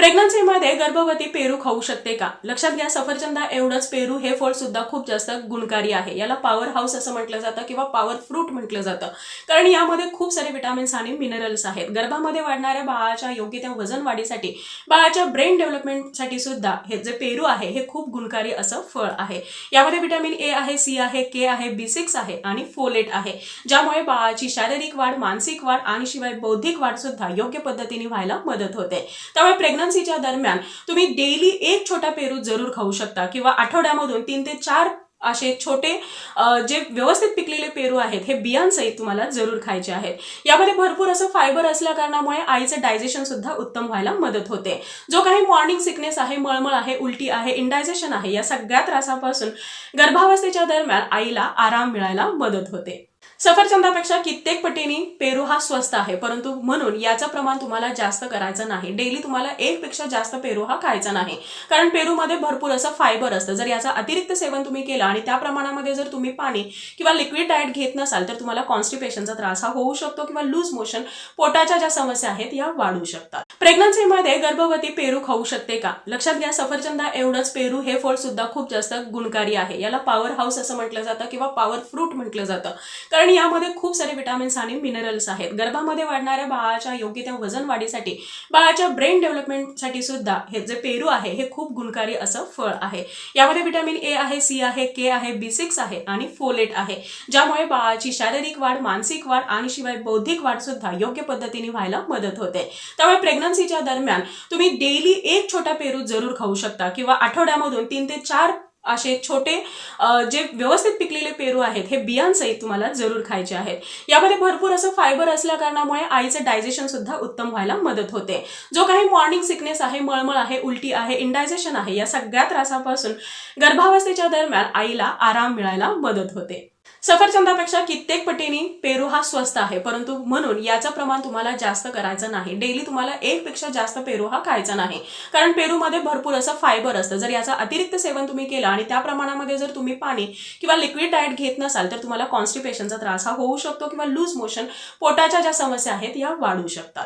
प्रेग्नन्सीमध्ये गर्भवती पेरू खाऊ शकते का? लक्षात घ्या सफरचंदा एवढंच पेरू हे फळ सुद्धा खूप जास्त गुणकारी आहे. याला पॉवर हाऊस असं म्हटलं जातं किंवा पॉवर फ्रूट म्हटलं जातं. कारण यामध्ये खूप सारे विटामिन्स आणि मिनरल्स आहेत. गर्भामध्ये वाढणाऱ्या बाळाच्या योग्य त्या वजन वाढीसाठी बाळाच्या ब्रेन डेव्हलपमेंटसाठी सुद्धा हे जे पेरू आहे हे खूप गुणकारी असं फळ आहे. यामध्ये विटॅमिन ए आहे सी आहे के आहे बी सिक्स आहे आणि फोलेट आहे. ज्यामुळे बाळाची शारीरिक वाढ मानसिक वाढ आणि शिवाय बौद्धिक वाढ सुद्धा योग्य पद्धतीने व्हायला मदत होते. त्यामुळे प्रेग्नन्सीच्या दरम्यान तुम्ही डेली एक छोटा पेरू जरूर खाऊ शकता किंवा आठवड्यामधून तीन ते चार असे छोटे जे व्यवस्थित पिकलेले पेरू आहेत हे बियांसहित तुम्हाला जरूर खायचे आहेत. यामध्ये भरपूर असं फायबर असल्या कारणामुळे आईचं डायजेशन सुद्धा उत्तम व्हायला मदत होते. जो काही मॉर्निंग सिकनेस आहे मळमळ आहे उलटी आहे इनडायजेशन आहे या सगळ्या त्रासापासून गर्भावस्थेच्या दरम्यान आईला आराम मिळायला मदत होते. सफरचंदापेक्षा कित्येक पटीने पेरू हा स्वस्त आहे परंतु म्हणून याचं प्रमाण तुम्हाला जास्त करायचं नाही. डेली तुम्हाला एक पेक्षा जास्त पेरू हा खायचा नाही. कारण पेरूमध्ये भरपूर असं फायबर असतं. जर याचं अतिरिक्त सेवन तुम्ही केलं आणि त्या प्रमाणामध्ये जर तुम्ही पाणी किंवा लिक्विड डाएट घेत नसाल तर तुम्हाला कॉन्स्टिपेशनचा त्रास हा होऊ शकतो किंवा लूज मोशन पोटाच्या ज्या समस्या आहेत या वाढू शकतात. प्रेग्नन्सीमध्ये गर्भवती पेरू खाऊ शकते का? लक्षात घ्या सफरचंदा एवढंच पेरू हे फळ सुद्धा खूप जास्त गुणकारी आहे. याला पॉवर हाऊस असं म्हटलं जातं किंवा पॉवर फ्रूट म्हटलं जातं. कारण यामध्ये खूप सारे विटामिन्स आणि मिनरल्स आहेत. गर्भामध्ये वाढणाऱ्या बाळाच्या योग्य त्या वजन वाढीसाठी बाळाच्या ब्रेन डेव्हलपमेंटसाठी सुद्धा हे जे पेरू आहे हे खूप गुणकारी असं फळ आहे. यामध्ये व्हिटॅमिन ए आहे सी आहे के आहे बी सिक्स आहे आणि फोलेट आहे. ज्यामुळे बाळाची शारीरिक वाढ मानसिक वाढ आणि शिवाय बौद्धिक वाढ सुद्धा योग्य पद्धतीने व्हायला मदत होते. त्यामुळे प्रेग्नन्सीच्या दरम्यान तुम्ही डेली एक छोटा पेरू जरूर खाऊ शकता किंवा आठवड्यामधून तीन ते चार असे छोटे जे व्यवस्थित पिकलेले पेरू आहेत हे बियांसहित तुम्हाला जरूर खायचे आहेत. यामध्ये भरपूर असं फायबर असल्या कारणामुळे आईचं डायजेशन सुद्धा उत्तम व्हायला मदत होते. जो काही मॉर्निंग सिकनेस आहे मळमळ आहे उलटी आहे इनडायजेशन आहे या सगळ्या त्रासापासून गर्भावस्थेच्या दरम्यान आईला आराम मिळायला मदत होते. सफरचंदापेक्षा कित्येक पटीने पेरू हा स्वस्त आहे परंतु म्हणून याचं प्रमाण तुम्हाला जास्त करायचं नाही. डेली तुम्हाला एक पेक्षा जास्त पेरू हा खायचा नाही. कारण पेरूमध्ये भरपूर असं फायबर असतं. जर याचं अतिरिक्त सेवन तुम्ही केलं आणि त्या प्रमाणामध्ये जर तुम्ही पाणी किंवा लिक्विड डाएट घेत नसाल तर तुम्हाला कॉन्स्टिपेशनचा त्रास हा होऊ शकतो किंवा लूज मोशन पोटाच्या ज्या समस्या आहेत या वाढू शकतात.